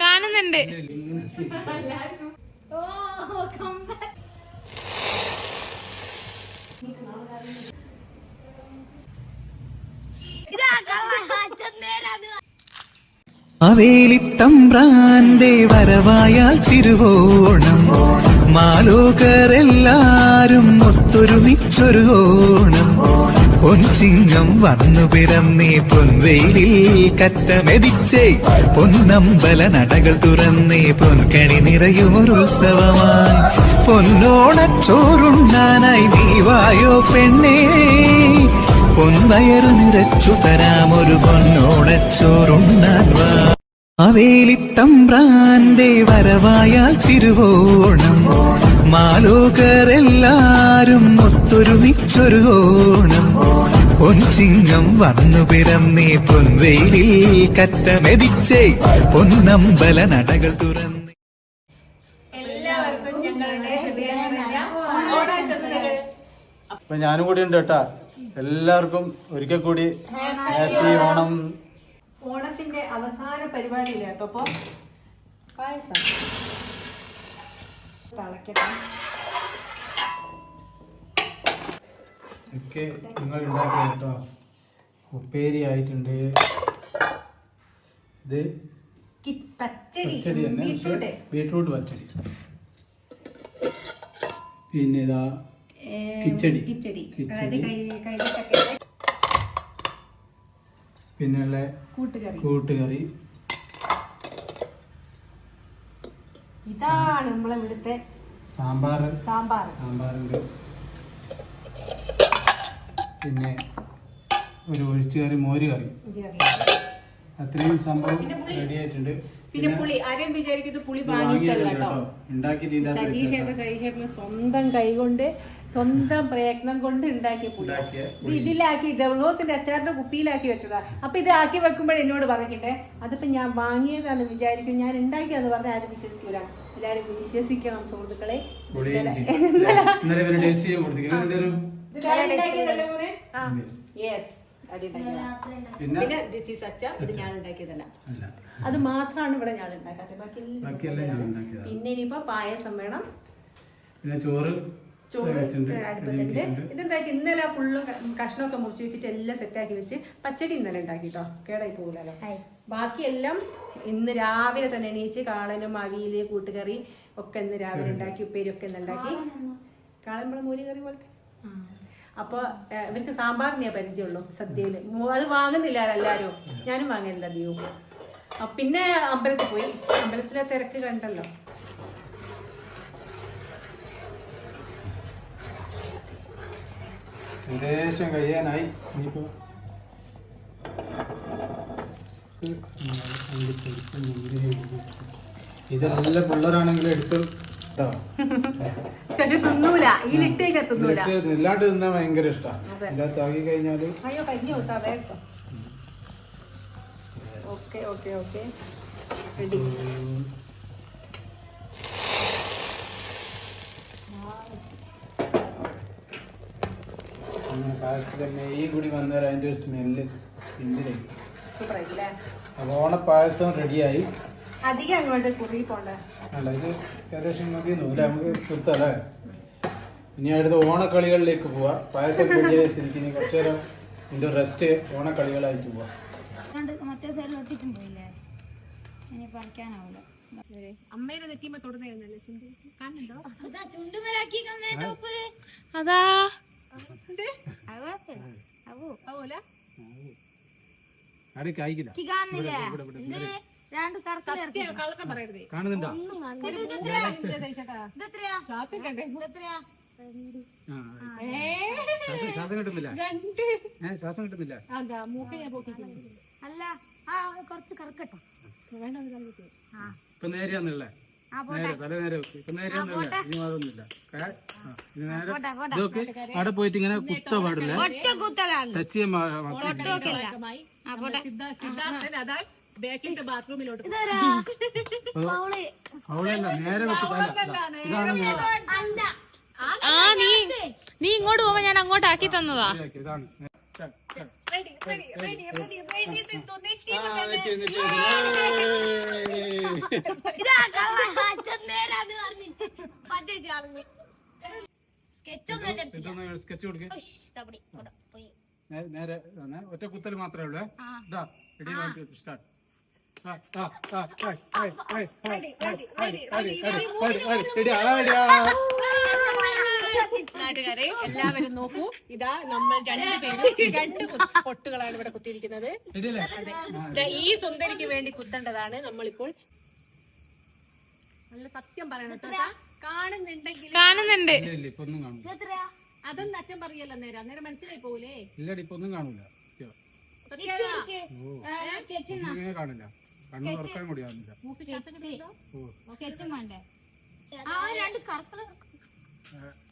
കാണുന്നുണ്ട്. അവേലിത്തമ്പ്രാന്റെ വരവായാൽ തിരുവോണം. മാലോകരെല്ലാരും ഒത്തൊരുമിച്ചൊരു ഓണം. പൊൻചിങ്ങം വന്നു പിറന്നേ പൊൻവെയിലിൽ കറ്റമെതിച്ചേ. പൊന്നമ്പല നടകൾ തുറന്നേ പൊൻകണി നിറയുമൊരുത്സവമായി പൊന്നോണച്ചോറുണ്ണാനായി നീ വായോ പെണ്ണേ. പൊൻവയറു നിറച്ചു തരാമൊരു പൊന്നോണച്ചോറുണ്ണാൻ വാ. അവേലിത്തമ്പ്രാന്റെ വരവായാൽ തിരുവോണം. മാലോകരെല്ലാരും ഒത്തൊരുമിച്ചൊരു ഓണം. പൊൻചിങ്ങം വന്നു പിറന്നേ പൊൻവെയിലിൽ കറ്റമെതിച്ചേ പൊന്നമ്പല നടകൾ തുറന്നു. എല്ലാവർക്കും ഞങ്ങളുടെ അപ്പൊ ഞാനും കൂടി ഉണ്ട് കേട്ടാ. എല്ലാവർക്കും ഒരിക്കൽ കൂടി ഹാപ്പി ഓണം. ഓണത്തിന്റെ അവസാന പരിപാടിയില്ല കേട്ടോ അപ്പൊ പായസം. തിളക്കട്ടെ. ഒക്കെ നിങ്ങൾ ഉണ്ടാക്കുക കേട്ടോ. ഉപ്പേരി ആയിട്ടുണ്ട്. ഇത് പച്ചടി. തന്നെ ബീട്രൂട്ട്. പച്ചടി. പിന്നെ ഇതാ കിച്ചടി. കിച്ചടി. കിച്ചടി. പിന്നെയുള്ള കൂട്ടുകറി. കൂട്ടുകറി. ഇതാണ് നമ്മളെ ഇവിടുത്തെ സാമ്പാർ. സാമ്പാർ. സാമ്പാറുണ്ട്. പിന്നെ ഒരു ഒഴിച്ചുകറി മോര് കറി. അത്രയും സംഭവം റെഡി ആയിട്ടുണ്ട്. പിന്നെ പുളി ആരെയും വിചാരിക്കുന്നത് പുളി വാങ്ങിച്ചല്ലോ കേട്ടോ? വെച്ചേക്കാം. സതീഷേട്ടന് സ്വന്തം കൈകൊണ്ട് സ്വന്തം പ്രയത്നം കൊണ്ട് ഉണ്ടാക്കിയ പുളി. ഇത്. ഇതിലാക്കി ഡബ്ലോസിന്റെ അച്ചാറിന്റെ കുപ്പിയിലാക്കി വെച്ചതാ. അപ്പൊ ഇത് ആക്കി വെക്കുമ്പോൾ എന്നോട് പറഞ്ഞിട്ടെ അതിപ്പോ ഞാൻ വാങ്ങിയതാന്ന് വിചാരിക്കും ഞാൻ ഉണ്ടാക്കിയാന്ന് പറഞ്ഞാൽ ആരും വിശ്വസിക്കൂല. എല്ലാരും വിശ്വസിക്കണം സുഹൃത്തുക്കളെ. പുളിയും പിന്നെ? പിന്നെ ദിസ് ഈസ് അച്ചാർ ഇത് ഞാൻ ഉണ്ടാക്കിയതല്ല അല്ല. അത് മാത്രമാണ് ഇവിടെ ഞാൻ ഉണ്ടാക്കാത്തത് ബാക്കി പിന്നെ ഇനിയിപ്പോ പായസം വേണം. പിന്നെ ചോറ് ചോറ് അടുപ്പത്തുണ്ട്. ഇതെന്താ വെച്ചാൽ ഇന്നലെ ഫുള്ള് കഷ്ണമൊക്കെ മുറിച്ച് വെച്ചിട്ട് എല്ലാം സെറ്റാക്കി വെച്ച് പച്ചടി ഇന്നലെ ഉണ്ടാക്കി കേട്ടോ കേടായി പോകില്ലല്ലോ ബാക്കിയെല്ലാം ഇന്ന് രാവിലെ തന്നെ എണീച്ച് കാളനും അവിയിൽ കൂട്ടുകറി ഒക്കെ ഇന്ന് രാവിലെ ഉണ്ടാക്കി ഉപ്പേരി ഒക്കെ ഇന്ന് ഉണ്ടാക്കി. കാളൻ നമ്മളെ മൂലി കറി പോലത്തെ അപ്പൊ ഏഹ്, ഇവർക്ക് സാമ്പാറിനെയാ പരിചയമുള്ളൂ സദ്യയിൽ. അത് വാങ്ങുന്നില്ല എല്ലാരും. ഞാനും വാങ്ങലില്ല അധികവും പിന്നെ അമ്പലത്തിൽ പോയി. അമ്പലത്തിലെ തിരക്ക് കണ്ടല്ലോ. ഏകദേശം കഴിയാനായി. ഇനിയിപ്പോ ഇതെല്ലാം പിള്ളേരാണെങ്കിലും എടുത്ത് പക്ഷെ തിന്നൂല. ഈ ലിട്ടേക്ക് തിന്നൂല. ഇല്ലാണ്ട് തിന്നാൻ ഭയങ്കര ഇഷ്ടമാണ് ആക്കി കഴിഞ്ഞാൽ അയ്യോ കഴിഞ്ഞ ദിവസം അതായിരുന്നു ഓക്കെ ഓക്കെ ഓക്കെ. റെഡി അങ്ങനെ കൂടി ഒരു സ്മെല്ല് പിന്നിലേക്ക് അപ്പോൾ ഓണപ്പായസം റെഡിയായി അധികം അങ്ങോട്ട് കുറി പോണ്ട അല്ല ഇത് ഏകദേശം മതി നൂല നമുക്ക് കുത്തല്ലേ? ഇനി അടുത്ത ഓണക്കളികളിലേക്ക് പോവാ. പായസം സ്ഥിതിക്ക് ഇനി കുറച്ചു നേരം ഇതിന്റെ റെസ്റ്റ് ഓണക്കളികളായിട്ട് പോവാ. മറ്റേ പോയില്ലേ? ഇനി പറിക്കാനാവില്ല അമ്മയുടെ നെറ്റിമ തൊടുന്നല്ലേ കാണുന്നുണ്ടോ അതാ ചുണ്ടുമലാക്കി അതാ. അതുപോലെ അവിടെ കായ്ക്കില്ല. കാണുന്നുണ്ടോ? ശ്വാസം കിട്ടുന്നില്ല? ഏ ശ്വാസം കിട്ടുന്നില്ല? അല്ല ആ കുറച്ച് കറക്കട്ടോ. വേണ്ട ഇപ്പൊ നേരെയാന്നുള്ളേ ആ നേരെ തല നേരെ വെക്ക്. ഇപ്പൊ ഇനി അതൊന്നുമില്ല നേരെ ഇതൊക്കെ അവിടെ പോയിട്ട് ഇങ്ങനെ കുത്ത പാടില്ല? ഒറ്റ കൂത്തലാണ്. ടച്ച് ചെയ്യാൻ ആ നീ നീ ഇങ്ങോട്ട് പോവാ ഞാൻ അങ്ങോട്ട് ആക്കി തന്നതാ. സ്കെച്ച് നേരെ. ഒറ്റ കുത്തൽ മാത്രമേ ഉള്ളൂ. ഇതാ റെഡി സ്റ്റാർട്ട് നാട്ടുകാരെ എല്ലാവരും നോക്കൂ. ഇതാ നമ്മൾ രണ്ടുപേരും രണ്ട് പൊട്ടുകളാണ് ഇവിടെ കുത്തിയിരിക്കുന്നത്. ഈ സുന്ദരിക്ക് വേണ്ടി കുത്തേണ്ടതാണ് നമ്മളിപ്പോൾ. നല്ല സത്യം പറയണം. കാണുന്നുണ്ടെങ്കിൽ കാണുന്നുണ്ട്. ഇപ്പൊ ഒന്നും കാണൂല. അതൊന്നും അച്ഛൻ പറയല്ലോ നേരം. അന്നേരം മനസ്സിലായി പോകൂലേ? ഇല്ലടി ഇപ്പൊ ഒന്നും കാണൂല. കാണില്ല. കണ്ണു തുറക്കാൻ കൂടി ആവുന്നില്ല.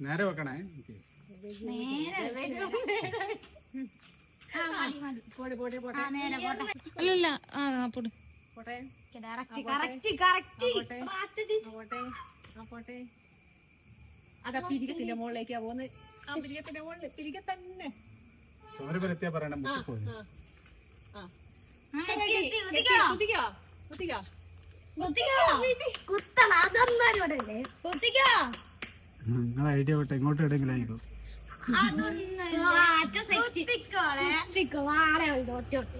നേരെ വെക്കണേ? എനിക്ക് അല്ലല്ല ആ അതാ പിരികത്തിന്റെ മുകളിലേക്കാ പോന്നെ ആ പിരികത്തിന്റെ മുകളിൽ പിരിക തന്നെ പറയണം ആ ആ. നിങ്ങൾ ഐഡിയ വിട്ട് എങ്ങോട്ട് എവിടെയെങ്കിലും ആയിക്കോ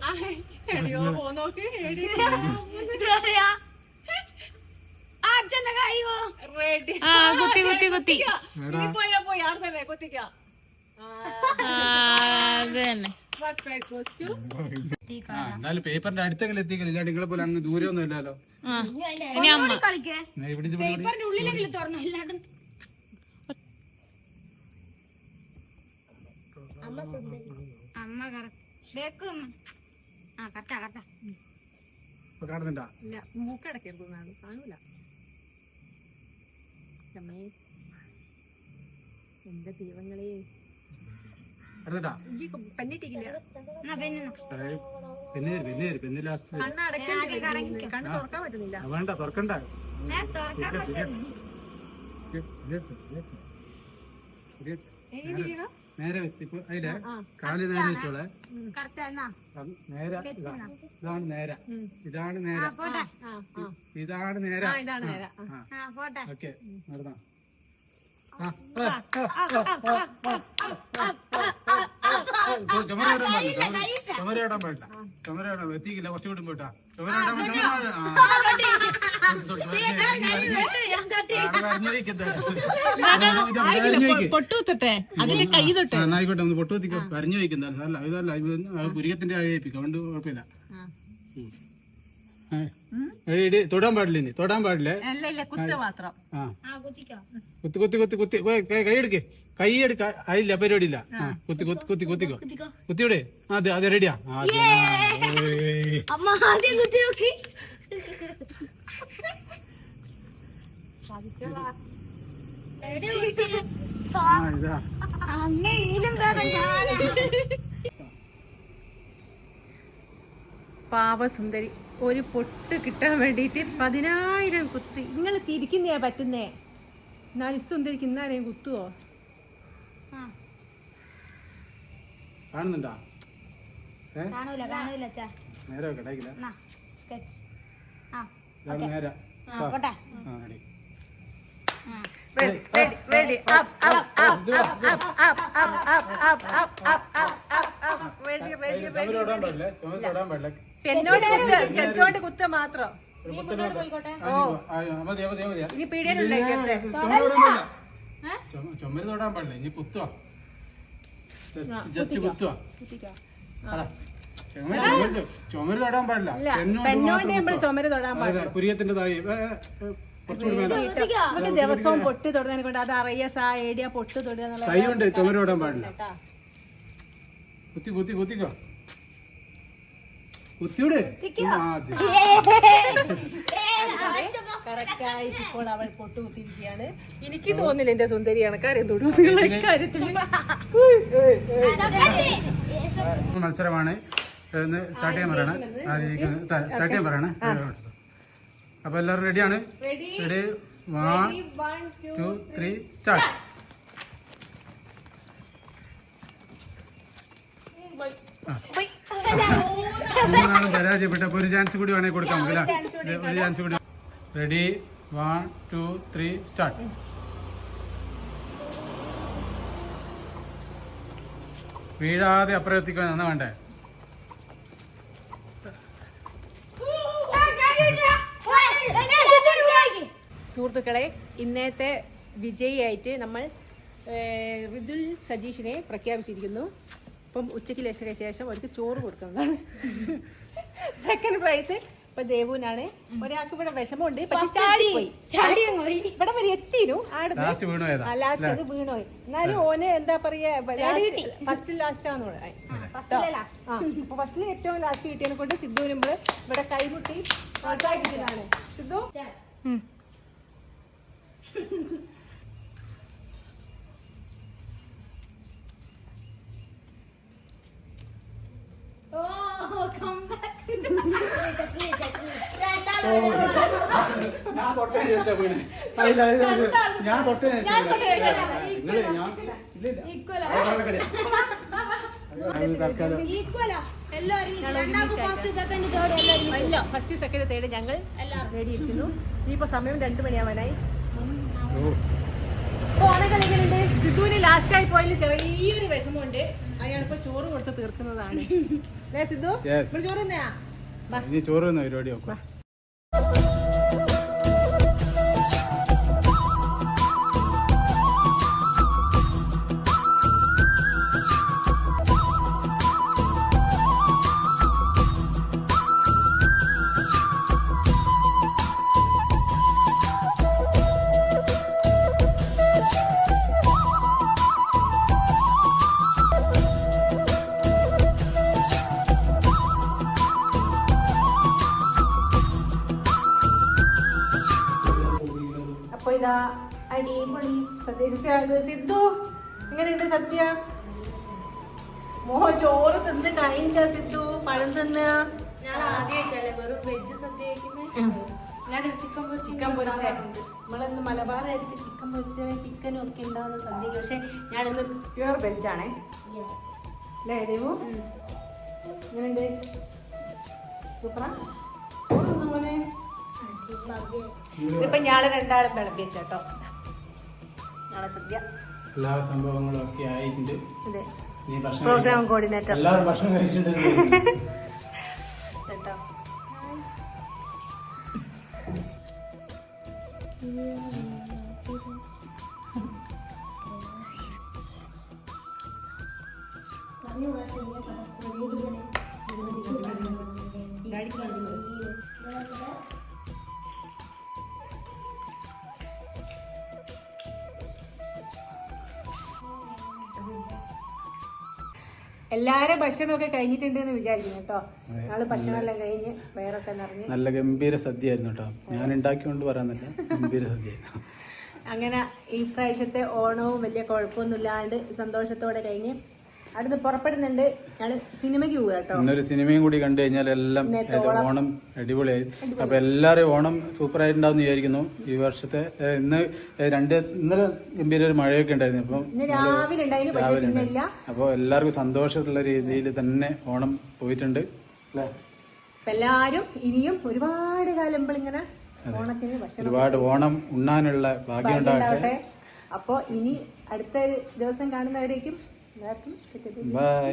ആ, എടിയോ പോ നോക്ക് എടി. റെഡി. ആ കുത്തി കുത്തി കുത്തി. പോയാ പോയി തന്നെ കുത്തിക്കോ. ആ അത് തന്നെ. എന്നാലും പേപ്പറിന്റെ അടുത്തെങ്കിലും എത്തിക്കല. ഇല്ല നിങ്ങളെ പോലെ അങ്ങ് ദൂരെ ഒന്നും ഇല്ലല്ലോ എന്റെ ദൈവങ്ങളെ. വേണ്ട തുറക്കണ്ട. നേരെ വെച്ചിപ്പോ അതിലെ കാലി നേരെ വെച്ചോളെ. നേരെ. ഇതാണ് നേരെ. ഇതാണ് നേരെ. ഇതാണ് നേരെ. ഓക്കെ നടന്നാ. ചുമരയിടാൻ പറ്റില്ല ചുമരയിടാൻ എത്തിക്കില്ല കുറച്ച് വിടും പോയിട്ടാ ചുമരയിടാൻ പൊട്ടുത്തട്ടെ അതിന്റെ കൈ പുരികത്തിന്റെ ആഴേപ്പിക്കും അതുകൊണ്ട് കുഴപ്പമില്ല എടി തൊടാൻ പാടില്ല ഇനി തൊടാൻ പാടില്ല. കുത്തി കുത്തി കുത്തി കുത്തി കൈ എടുക്ക്. കൈ എടുക്ക അതില്ല പരിപാടി ഇല്ല കുത്തി കുത്തി കുത്തി കുത്തിക്കോ. കുത്തിയോടെ? അതെ അതെ റെഡിയാ ഇതാ. പാവസുന്ദരി. ഒരു പൊട്ട് കിട്ടാൻ വേണ്ടിയിട്ട് പതിനായിരം കുത്തി. നിങ്ങൾ തിരിക്കുന്നേ പറ്റുന്നേ? എന്നാൽ സുന്ദരിക്ക് ഇന്നാരെയും കുത്തുവോ കാണുന്നുണ്ടോ? കാണൂല കാണൂല അച്ഛാ. നേരെ. വെക്കട്ടെ നേരെ Ready, ready, ready. Up, up, up, up, up, up, up, up, up, up, up, up, up, up. Ready, ready, ready. പെന്നോട് കുത്ത് മാത്രം. ചുമര് തൊടാൻ പാടില്ല. ഇനി കുത്തുവാ. ജസ്റ്റ് കുത്തുവാ. ചുമര് തൊടാൻ പാടില്ല. പുരിയത്തിന്റെ താഴെ. ദിവസവും പൊട്ടി തൊടുന്നതിനെ കൊണ്ട് അത് അറിയാസ് ആ ഏടിയ പൊട്ടി തൊടുക കൈ കൊണ്ട് ചുമര് തൊടാൻ പാടില്ല. കുത്തി കുത്തി കുത്തിക്കോ. കുത്തിയൂടെ? ആ. കറക്റ്റായി ഇപ്പോൾ അവൾ പൊട്ടുകുത്തിയിരിക്കുകയാണ്. എനിക്ക് തോന്നില്ല എന്റെ സുന്ദരി കണക്കാരും തൊടുന്നുള്ള കാര്യത്തിൽ മത്സരമാണ്. സ്റ്റാർട്ട് ചെയ്യാൻ പറയണേ. സ്റ്റാർട്ട് ചെയ്യാൻ പറയണേ. അപ്പൊ എല്ലാവരും റെഡിയാണ് ready one two three start പരാജയപ്പെട്ട അപ്പൊ ഒരു ചാൻസ് കൂടി വേണേ കൊടുക്കാം. നമുക്ക് ഒരു ചാൻസ് കൂടി. Ready one two three start വീഴാതെ അപ്പുറം എത്തിക്കാൻ എന്നാ വേണ്ടേ? സുഹൃത്തുക്കളെ ഇന്നത്തെ വിജയിയായിട്ട് നമ്മൾ വിദുൽ സജീഷിനെ പ്രഖ്യാപിച്ചിരിക്കുന്നു. ഇപ്പം ഉച്ചയ്ക്ക് ലക്ഷത്തിന് ശേഷം അവർക്ക് ചോറ് കൊടുക്കുന്നതാണ്. സെക്കൻഡ് പ്രൈസ് ഇപ്പൊ ദേവുവിനാണ്. ഒരാൾക്ക് ഇവിടെ വിഷമമുണ്ട്. പക്ഷെ ചാടിപ്പോയി പോയി. ഇവിടെ വരെ എത്തിനു ലാസ്റ്റ് വീണു ലാസ്റ്റ് അത് വീണോയി എന്നാലും ഓന് എന്താ പറയാ ഫസ്റ്റ് ലാസ്റ്റ് ആണെന്ന് പറയാം. അപ്പൊ ഫസ്റ്റിൽ ഏറ്റവും ലാസ്റ്റ് കിട്ടിയതിനെ കൊണ്ട് സിദ്ധു നമ്മൾ ഇവിടെ കൈമുട്ടി പ്രോത്സാഹിപ്പിക്കുന്നതാണ് സിദ്ധു? ഞാൻ തൊട്ടതിന് ശേഷം വീണേ. ഞാൻ തൊട്ടതിന് ശേഷം. നിങ്ങൾ ഞാൻ അല്ല ഫസ്റ്റ് സെക്കൻഡ് തേർഡ് ഞങ്ങൾ നേടിയിരിക്കുന്നു ഇനിയിപ്പോ സമയം രണ്ടു മണിയാവാനായി. സിദ്ധുവിന് ലാസ്റ്റ് ആയി പോയതിൽ ചെറിയൊരു വിഷമമുണ്ട്. അയാളിപ്പോ ചോറ് കൊടുത്ത് തീർക്കുന്നതാണ്. സിദ്ധു. ചോറ് തന്നെയാ? ഇനി ചോറ് തന്ന പരിപാടി നോക്കാം സത്യ സിദ്ധു എങ്ങനെയുണ്ട് സത്യ മോഹ ചോറ് തിന്ന് കഴിഞ്ഞ സിദ്ധു പഴം തിന്ന? ഞാൻ ആദ്യമായിട്ടല്ലേ വെറും വെജ് സദ്യ ഞാൻ ചിക്കൻ ചിക്കൻ പൊരിച്ച നമ്മളിന്ന് മലബാറായിരിക്കും ചിക്കൻ പൊരിച്ച ചിക്കനും ഒക്കെ ഉണ്ടാവുന്ന സദ്യക്ക് പക്ഷെ ഞാനിന്ന് പ്യുവർ വെജാണേ അല്ലേ ദേവു എങ്ങനെയുണ്ട്? സൂപ്പറാ ഇതിപ്പോ ഞാളെ രണ്ടാളും വിളമ്പിച്ചോ നാളെ സദ്യ. എല്ലാ സംഭവങ്ങളും ഒക്കെ ആയിട്ടുണ്ട്. പ്രോഗ്രാം. കോർഡിനേറ്റർ എല്ലാവരും ഭക്ഷണം കഴിച്ചിട്ടുണ്ട്. കേട്ടോ. എല്ലാരും ഭക്ഷണമൊക്കെ കഴിഞ്ഞിട്ടുണ്ട് എന്ന് വിചാരിക്കുന്നു കേട്ടോ. നാളെ ഭക്ഷണമെല്ലാം കഴിഞ്ഞ് വയറൊക്കെ നിറഞ്ഞ്. നല്ല ഗംഭീര സദ്യയായിരുന്നു കേട്ടോ. ഞാൻ ഉണ്ടാക്കിക്കൊണ്ട് ഗംഭീര സദ്യ അങ്ങനെ ഈ പ്രാവശ്യത്തെ ഓണവും വലിയ കുഴപ്പമൊന്നുമില്ലാണ്ട് സന്തോഷത്തോടെ കഴിഞ്ഞ് അടുത്ത് പുറപ്പെടുന്നുണ്ട്. ഞങ്ങൾ സിനിമയ്ക്ക് പോവുക കേട്ടോ. ഇന്നൊരു സിനിമയും കൂടി കണ്ടു കഴിഞ്ഞാൽ എല്ലാം ഓണം. അടിപൊളിയായി. അപ്പൊ എല്ലാരും ഓണം സൂപ്പർ ആയിട്ടുണ്ടാവും വിചാരിക്കുന്നു. ഈ വർഷത്തെ ഇന്ന് രണ്ട് ഇന്നലെ ഗംഭീര ഒരു മഴയൊക്കെ ഉണ്ടായിരുന്നു. അപ്പം രാവിലെ രാവിലെ അപ്പോൾ എല്ലാവർക്കും സന്തോഷമുള്ള രീതിയിൽ തന്നെ ഓണം പോയിട്ടുണ്ട്. അല്ലേ? എല്ലാരും ഇനിയും ഒരുപാട് കാലം ഇങ്ങനെ ഓണത്തിന് ഒരുപാട് ഓണം ഉണ്ണാനുള്ള ഭാഗ്യം ഉണ്ടാകട്ടെ. ഉണ്ടാവട്ടെ. അപ്പോ ഇനി അടുത്ത ദിവസം കാണുന്നവരേക്കും എല്ലാവർക്കും ബൈ